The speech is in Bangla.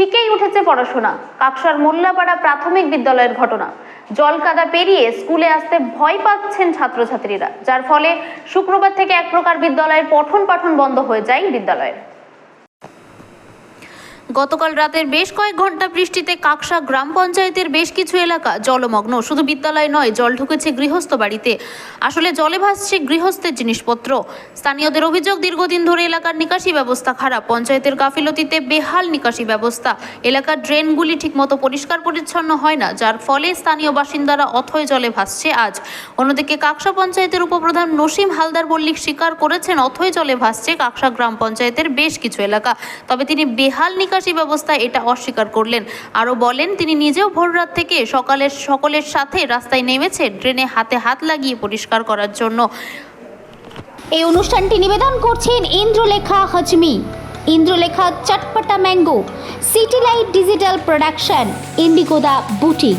শিখেই উঠেছে পড়াশোনা। কাকসার মোল্লাপাড়া প্রাথমিক বিদ্যালয়ের ঘটনা। জল কাদা পেরিয়ে স্কুলে আসতে ভয় পাচ্ছেন ছাত্রছাত্রীরা, যার ফলে শুক্রবার থেকে এক প্রকার বিদ্যালয়ের পঠন পাঠন বন্ধ হয়ে যায় বিদ্যালয়ের। গতকাল রাতের বেশ কয়েক ঘণ্টা বৃষ্টিতে কাকসা গ্রাম পঞ্চায়েতের বেশ কিছু এলাকা জলমগ্ন। শুধু বিদ্যালয় নয়, জল ঢুকেছে গৃহস্থ বাড়িতে। আসলে জলে ভাসছে গৃহস্থের জিনিসপত্র। স্থানীয়দের অভিযোগ, দীর্ঘদিন ধরে এলাকার নিকাশি ব্যবস্থা খারাপ। পঞ্চায়েতের গাফিলতিতে বেহাল নিকাশি ব্যবস্থা। এলাকার ড্রেনগুলি ঠিকমতো পরিষ্কার পরিচ্ছন্ন হয় না, যার ফলে স্থানীয় বাসিন্দারা অথয় জলে ভাসছে আজ। অন্যদিকে কাকসা পঞ্চায়েতের উপপ্রধান নসিম হালদার মল্লিক স্বীকার করেছেন, অথয় জলে ভাসছে কাকসা গ্রাম পঞ্চায়েতের বেশ কিছু এলাকা। তবে তিনি বেহাল নিকাশি ব্যবস্থা এটা অস্বীকার করলেন। আরও বলেন, তিনি নিজেও ভোররাত থেকে সকালের, সকলের সাথে রাস্তায় নেমেছে ড্রেনে হাতে হাত লাগিয়ে পরিষ্কার করার জন্য। এই অনুষ্ঠানটি নিবেদন করছেন Indralekha হজমি। Indralekha চটপটা mango city light digital production, ইন্ডিগোদা boutique.